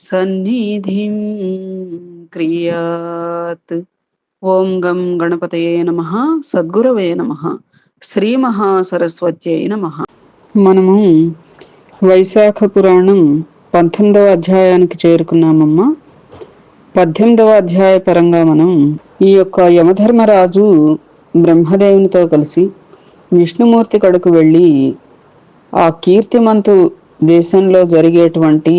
సన్నిధిం క్రియాత్. ఓం గం గణపతయే నమ. సద్గురవే నమ. శ్రీ మహాసరస్వత్యై నమ. మనము వైశాఖ పురాణం పంతొమ్మిదవ అధ్యాయానికి చేరుకున్నామమ్మా. పద్దెనిమిదవ అధ్యాయ పరంగా మనం ఈ యొక్క యమధర్మరాజు బ్రహ్మదేవునితో కలిసి విష్ణుమూర్తి కడుకు వెళ్ళి ఆ కీర్తిమంతు దేశంలో జరిగేటువంటి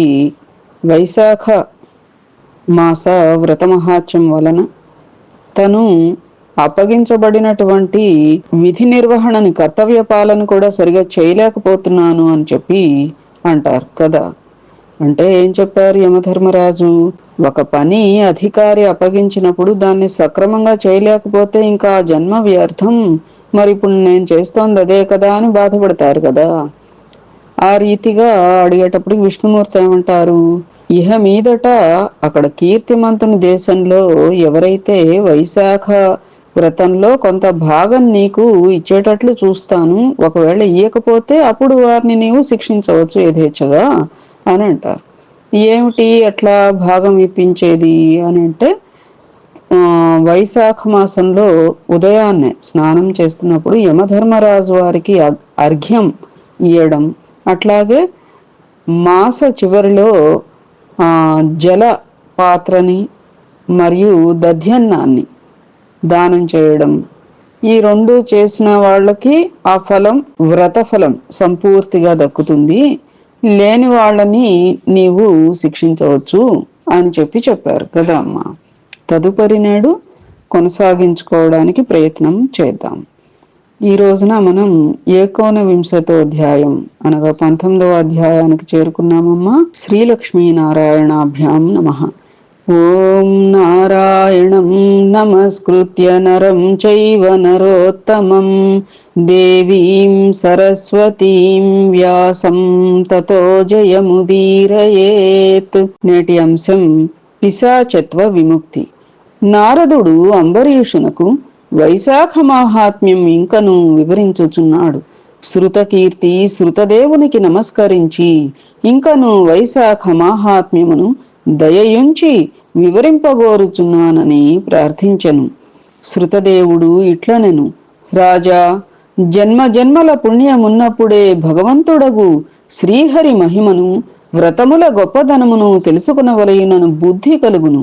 వైశాఖ మాస వ్రతమహాత్యం వలన తను అప్పగించబడినటువంటి విధి నిర్వహణని కర్తవ్య పాలన కూడా సరిగా చేయలేకపోతున్నాను అని చెప్పి అంటారు కదా. అంటే ఏం చెప్పారు యమధర్మరాజు? ఒక పని అధికారి అప్పగించినప్పుడు దాన్ని సక్రమంగా చేయలేకపోతే ఇంకా జన్మ వ్యర్థం. మరి ఇప్పుడు నేను చేస్తోంది అదే కదా అని బాధపడతారు కదా. ఆ రీతిగా అడిగేటప్పుడు విష్ణుమూర్తి ఏమంటారు? ఇహ మీదట అక్కడ కీర్తిమంతుని దేశంలో ఎవరైతే వైశాఖ వ్రతంలో కొంత భాగం నీకు ఇచ్చేటట్లు చూస్తాను ఒకవేళ ఇయ్యకపోతే అప్పుడు వారిని నీవు శిక్షించవచ్చు యథేచ్ఛగా అని అంటారు. ఏమిటి అట్లా భాగం ఇప్పించేది అని అంటే వైశాఖ మాసంలో ఉదయాన్నే స్నానం చేస్తున్నప్పుడు యమధర్మరాజు వారికి అర్ఘ్యం ఇయ్యడం. అట్లాగే మాస చివరిలో జల పాత్రని మరియు దధ్యన్నాన్ని దానం చేయడం. ఈ రెండు చేసిన వాళ్ళకి ఆ ఫలం వ్రత ఫలం సంపూర్తిగా దక్కుతుంది. లేని వాళ్ళని నీవు శిక్షించవచ్చు అని చెప్పి చెప్పారు కదా అమ్మ. తదుపరి నేడు కొనసాగించుకోవడానికి ప్రయత్నం చేద్దాం. ఈ రోజున మనం ఏకోన వింశతో అధ్యాయం అనగా పంతొమ్మిదవ అధ్యాయానికి చేరుకున్నామమ్మా. శ్రీలక్ష్మీ నారాయణాభ్యాం నమ. ఓం నారాయణం నమస్కృత్య నరం చైవ నరోత్తమం. దేవీం సరస్వతీం వ్యాసం తతో జయముదీరయేత్. నేటి అంశం పిశాచత్వ విముక్తి. నారదుడు అంబరీషునకు వైశాఖ మాహాత్మ్యం ఇంకను వివరించుచున్నాడు. శృతకీర్తి శృతదేవునికి నమస్కరించి ఇంకను వైశాఖ మాహాత్మ్యమును దయయుంచి వివరింపగోరుచున్నానని ప్రార్థించను. శృతదేవుడు ఇట్లనెను రాజా జన్మ జన్మల పుణ్యమున్నప్పుడే భగవంతుడగు శ్రీహరి మహిమను వ్రతముల గొప్పదనమును తెలుసుకునవలయునను బుద్ధి కలుగును.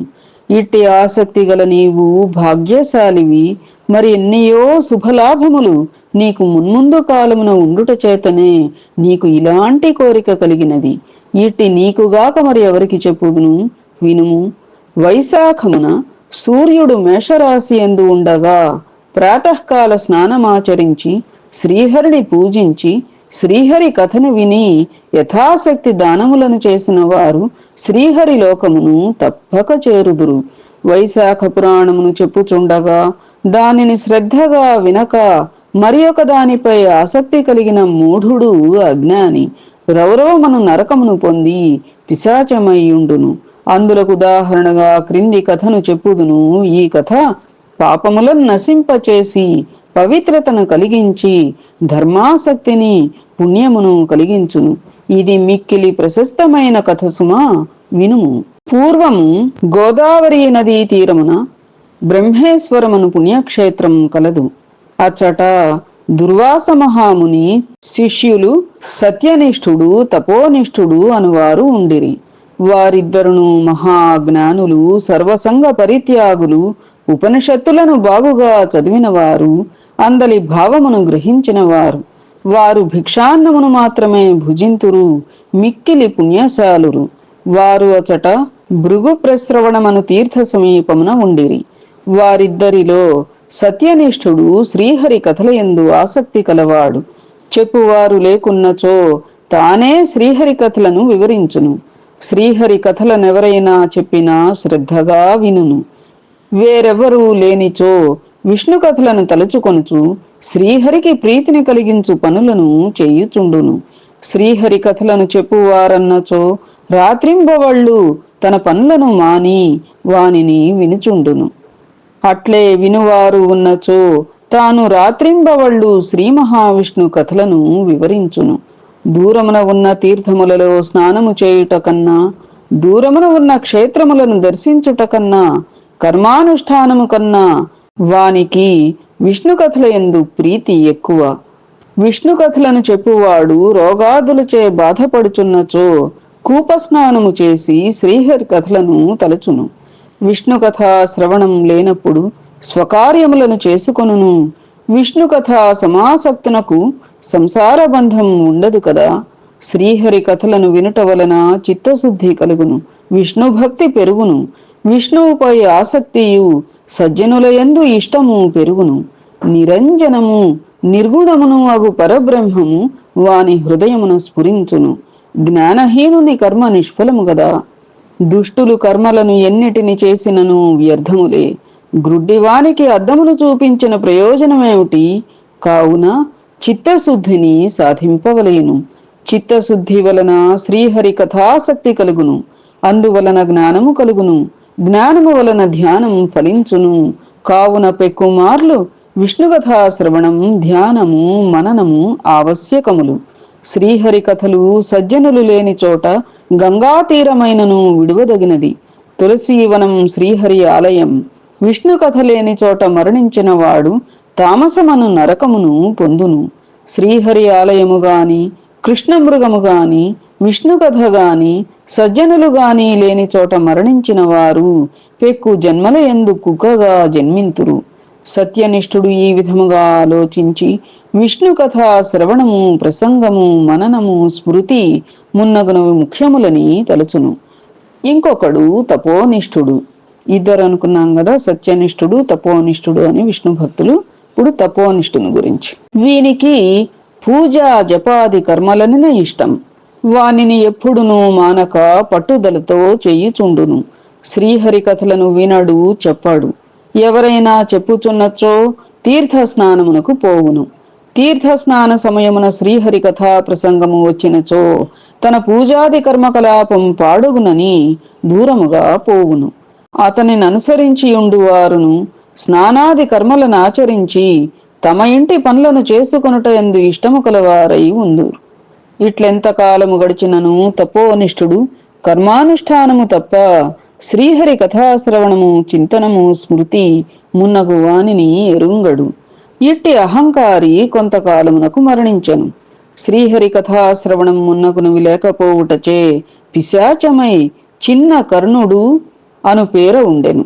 ఇట్టి ఆసక్తి గల నీవు భాగ్యశాలివి మరి ఎన్నయో శుభలాభములు నీకు మున్ముందు కాలమున ఉండుట చేతనే నీకు ఇలాంటి కోరిక కలిగినది. ఇట్టి నీకుగాక మరి ఎవరికి చెప్పుదును? వినుము. వైశాఖమున సూర్యుడు మేషరాశి ఎందు ఉండగా ప్రాతకాల స్నానమాచరించి శ్రీహరిని పూజించి శ్రీహరి కథను విని యథాశక్తి దానములను చేసిన వారు శ్రీహరి లోకమును తప్పక చేరుదురు. వైశాఖ పురాణమును చెప్పుచుండగా దానిని శ్రద్ధగా వినక మరి ఒక దానిపై ఆసక్తి కలిగిన మూఢుడు అజ్ఞాని రౌరవమను నరకమును పొంది పిశాచమయ్యుండును. అందులకు ఉదాహరణగా క్రింది కథను చెప్పుదును. ఈ కథ పాపములను నశింపచేసి పవిత్రతను కలిగించి ధర్మాసక్తిని పుణ్యమును కలిగించును. ఇది మిక్కిలి ప్రశస్తమైన కథ సుమా వినుము. పూర్వము గోదావరి నదీ తీరమున బ్రహ్మేశ్వరమును పుణ్యక్షేత్రం కలదు. అచ్చట దుర్వాస మహాముని శిష్యులు సత్యనిష్ఠుడు తపోనిష్ఠుడు అనువారు ఉండిరి. వారిద్దరును మహాజ్ఞానులు సర్వసంగ పరిత్యాగులు ఉపనిషత్తులను బాగుగా చదివినవారు అందలి భావమును గ్రహించినవారు. వారు భిక్షాన్నమును మాత్రమే భుజింతురు మిక్కిలి పుణ్యశాలురు. వారు అచట భృగు ప్రశ్రవణమను తీర్థ సమీపమున ఉండిరి. వారిద్దరిలో సత్యనిష్ఠుడు శ్రీహరి కథలయందు ఆసక్తి కలవాడు. చెప్పువారు లేకున్నచో తానే శ్రీహరి కథలను వివరించును. శ్రీహరి కథలనెవరైనా చెప్పినా శ్రద్ధగా వినును. వేరెవరూ లేనిచో విష్ణు కథలను తలుచుకొనుచు శ్రీహరికి ప్రీతిని కలిగించు పనులను చేయుచుండును. శ్రీహరి కథలను చెప్పువారన్నచో రాత్రింబవళ్ళు తన పనులను మాని వానిని వినుచుండును. అట్లే వినువారు ఉన్నచో తాను రాత్రింబవళ్ళు శ్రీ మహావిష్ణు కథలను వివరించును. దూరమున ఉన్న తీర్థములలో స్నానము చేయుట కన్నా దూరమున ఉన్న క్షేత్రములను దర్శించుట కన్నా కర్మానుష్ఠానము కన్నా వానికి విష్ణు కథల ఎందు ప్రీతి ఎక్కువ. విష్ణు కథలను చెప్పువాడు రోగాదులచే బాధపడుచున్నచో కూపస్నానము చేసి శ్రీహరి కథలను తలచును. విష్ణు కథ శ్రవణం లేనప్పుడు స్వకార్యములను చేసుకొనును. విష్ణు కథ సమాసక్తునకు సంసార బంధం ఉండదు కదా. శ్రీహరి కథలను వినుట వలన చిత్తశుద్ధి కలుగును. విష్ణు భక్తి పెరుగును. విష్ణువుపై ఆసక్తియు సజ్జనుల ఎందు ఇష్టము పెరుగును. నిరంజనము నిర్గుణమును అగు పరబ్రహ్మము వాని హృదయమున స్ఫురించును. జ్ఞానహీనుని కర్మ నిష్ఫలము గదా. దుష్టులు కర్మలను ఎన్నిటిని చేసినను వ్యర్థములే. గ్రుడ్డివానికి అద్దములు చూపించిన ప్రయోజనమేమిటి? కావున చిత్తశుద్ధిని సాధింపవలేను. చిత్తశుద్ధి వలన శ్రీహరి కథాసక్తి కలుగును. అందువలన జ్ఞానము కలుగును. జ్ఞానము వలన ధ్యానం ఫలించును. కావున పెక్కుమార్లు విష్ణుకథా శ్రవణం ధ్యానము మననము ఆవశ్యకములు. శ్రీహరి కథలు సజ్జనులు లేని చోట గంగా తీరమైనను విడువదగినది. తులసీవనం శ్రీహరి ఆలయం. విష్ణు కథ లేని చోట మరణించిన వాడు తామసమను నరకమును పొందును. శ్రీహరి ఆలయము గాని కృష్ణమృగము గాని విష్ణు కథ గాని సజ్జనులు గాని లేని చోట మరణించిన వారు పెక్కు జన్మల ఎందు కుక్కగా జన్మింతురు. సత్యనిష్ఠుడు ఈ విధముగా ఆలోచించి విష్ణు కథ శ్రవణము ప్రసంగము మననము స్మృతి మున్నగును ముఖ్యములని తలుచును. ఇంకొకడు తపోనిష్ఠుడు. ఇద్దరు అనుకున్నాం కదా సత్యనిష్ఠుడు తపోనిష్ఠుడు అని విష్ణు భక్తులు ఇప్పుడు తపోనిష్ఠుని గురించి. వీనికి పూజ జపాది కర్మలనిన ఇష్టం. వానిని ఎప్పుడును మానక పట్టుదలతో చెయ్యిచుండును శ్రీహరి కథలను వినడు చెప్పాడు. ఎవరైనా చెప్పుచున్నచో తీర్థ స్నానమునకు పోవును. తీర్థ స్నాన సమయమున శ్రీహరి కథా ప్రసంగము వచ్చినచో తన పూజాది కర్మకలాపం పాడుగునని దూరముగా పోవును. అతనిని అనుసరించి ఉండువారును స్నానాది కర్మలను ఆచరించి తమ ఇంటి పనులను చేసుకొనుట ఎందు ఇష్టము కలవారై ఉందురు. ఇట్లెంత కాలము గడిచినను తపోనిష్ఠుడు? కర్మానుష్ఠానము తప్ప శ్రీహరి కథాశ్రవణము చింతనము స్మృతి మున్నగు వానిని ఎరుంగడు. ఇట్టి అహంకారి కొంతకాలమునకు మరణించెను. శ్రీహరి కథాశ్రవణం మున్నగునవి లేకపోవుటచే పిశాచమై చిన్న కర్ణుడు అను పేర ఉండెను.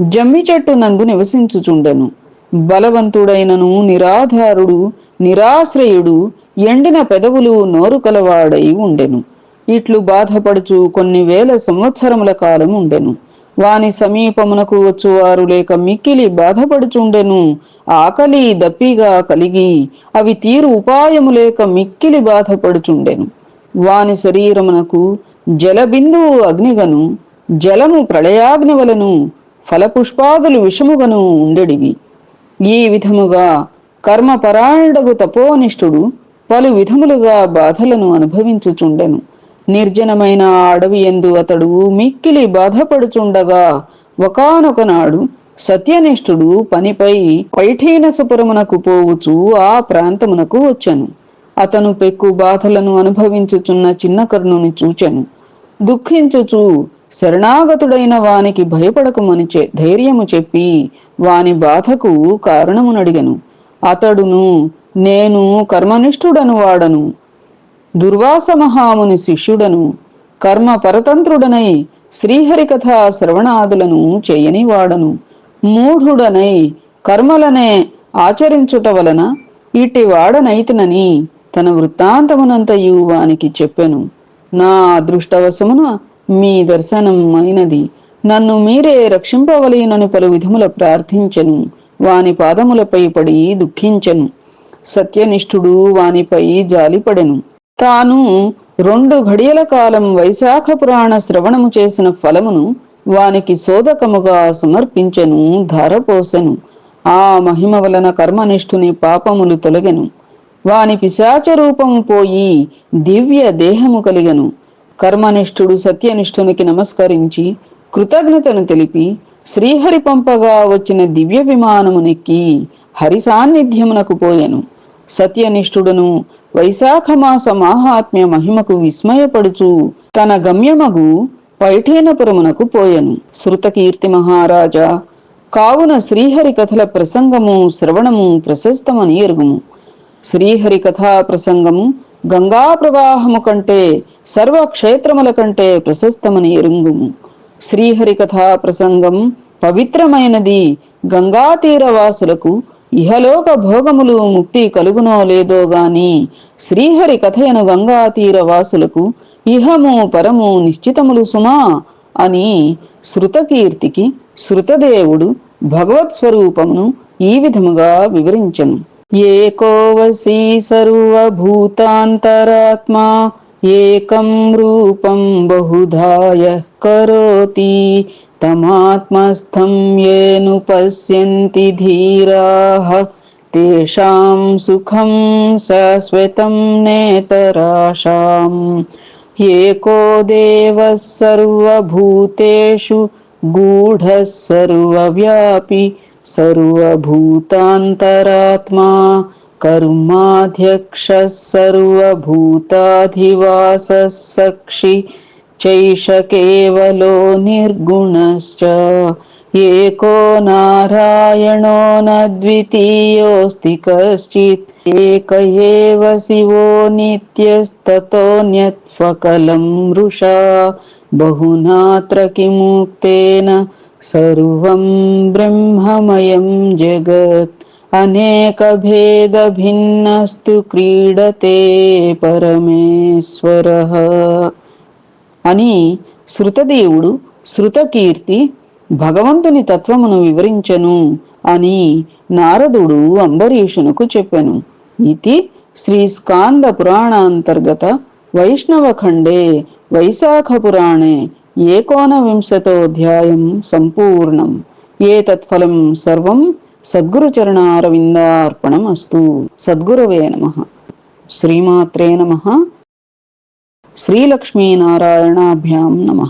జమ్మి చెట్టు నందు నివసించుచుండెను. బలవంతుడైనను నిరాధారుడు నిరాశ్రయుడు ఎండిన పెదవులు నోరు కలవాడై ఉండెను. ఇట్లు బాధపడుచు కొన్ని వేల సంవత్సరముల కాలం ఉండెను. వాని సమీపమునకు వచ్చువారు లేక మిక్కిలి బాధపడుచుండెను. ఆకలి దప్పిగా కలిగి అవి తీరు ఉపాయము లేక మిక్కిలి బాధపడుచుండెను. వాని శరీరమునకు జలబిందువు అగ్నిగను జలము ప్రళయాగ్ని వలను ఫలపుష్పాదులు విషముగను ఉండెడివి. ఈ విధముగా కర్మపరాయణుడగు తపోనిష్ఠుడు పలు విధములుగా బాధలను అనుభవించుచుండెను. నిర్జనమైన అడవి ఎందు అతడు మిక్కిలి బాధపడుచుండగా ఒకానొకనాడు సత్యనిష్ఠుడు పనిపై పైఠీనసుపురమునకు పోవుచు ఆ ప్రాంతమునకు వచ్చెను. అతను పెక్కు బాధలను అనుభవించుచున్న చిన్న కర్ణుని చూచెను. దుఃఖించుచు శరణాగతుడైన వానికి భయపడకమని చె- ధైర్యము చెప్పి వాని బాధకు కారణమునడిగను. అతడును నేను కర్మనిష్ఠుడను వాడను. దుర్వాస మహాముని శిష్యుడను కర్మ పరతంత్రుడనై శ్రీహరికథ శ్రవణాదులను చేయని వాడను. మూఢుడనై కర్మలనే ఆచరించుట వలన ఇట్టి వాడనైతునని తన వృత్తాంతమునంతయు వానికి చెప్పెను. నా అదృష్టవశమున మీ దర్శనం అయినది నన్ను మీరే రక్షింపవలయనని పలు విధముల ప్రార్థించెను. వాని పాదములపై పడి దుఃఖించెను. సత్యనిష్ఠుడు వానిపై జాలిపడెను. తాను రెండు ఘడియల కాలం వైశాఖ పురాణ శ్రవణము చేసిన ఫలమును వానికి శోధకముగా సమర్పించెను ధారపోసెను. ఆ మహిమ వలన కర్మనిష్ఠుని పాపములు తొలగెను. వాని పిశాచ రూపము పోయి దివ్య దేహము కలిగెను. కర్మనిష్ఠుడు సత్యనిష్ఠునికి నమస్కరించి కృతజ్ఞతను తెలిపి శ్రీహరి పంపగా వచ్చిన దివ్య విమానమునెక్కి హరి సాన్నిధ్యమునకు పోయెను. సత్యనిష్ఠుడను వైశాఖ మాస మాహాత్మ్య మహిమకు విస్మయపడుచు తన గమ్యమగు పైఠేనపురమునకు పోయెను. శృతకీర్తి మహారాజా కావున శ్రీహరి కథల ప్రసంగము శ్రవణము ప్రశస్తమని ఎరుగుము. శ్రీహరి కథా ప్రసంగము గంగా ప్రవాహము కంటే సర్వక్షేత్రముల కంటే ప్రశస్తమని ఎరుంగుము. శ్రీహరి కథా ప్రసంగం పవిత్రమైనది. గంగాతీరవాసులకు ఇహలోక భోగములు ముక్తి కలుగునో లేదో గాని శ్రీహరి కథయను గంగాతీరవాసులకు ఇహము పరము నిశ్చితములు సుమా అని శృతకీర్తికి శృతదేవుడు భగవత్ స్వరూపమును ఈ విధముగా వివరించను. ఏకోవసి సర్వభూతాంతరాత్మా ఏకం రూపం బహుధాయ करोति। तमात्मस्थं येनुपश्यन्ति धीराः। तेषां सुखं सश्वतम् नेतराशाम्। एको देवः सर्वभूतेषु गूढः सर्वव्यापि सर्वभूतान्तरात्मा कर्माध्यक्षः सर्वभूताधिवासः सक्षि। चैष केवलो निर्गुणश्च। एको नारायणो न द्वितीयोऽस्ति कश्चित्। एक एव शिवो नित्यस्ततो मृषा। बहुनात्र किमुक्तेन सर्वं ब्रह्ममयं जगत्। अनेकभेदभिन्नस्तु क्रीडते परमेश्वरः। అని శృతదేవుడు శృతకీర్తి భగవంతుని తత్వమును వివరించెను అని నారదుడు అంబరీషునకు చెప్పెను. ఇది శ్రీ స్కాంద పురాణాంతర్గత వైష్ణవఖండే వైశాఖ పురాణే ఏకోనవింశతోధ్యాయం సంపూర్ణం. ఏతత్ఫలం సర్వం సద్గురుచరణారవిందార్పణం అస్తు సద్గురవే నమ. శ్రీమాత్రే నమ. శ్రీలక్ష్మీనారాయణాభ్యాం నమ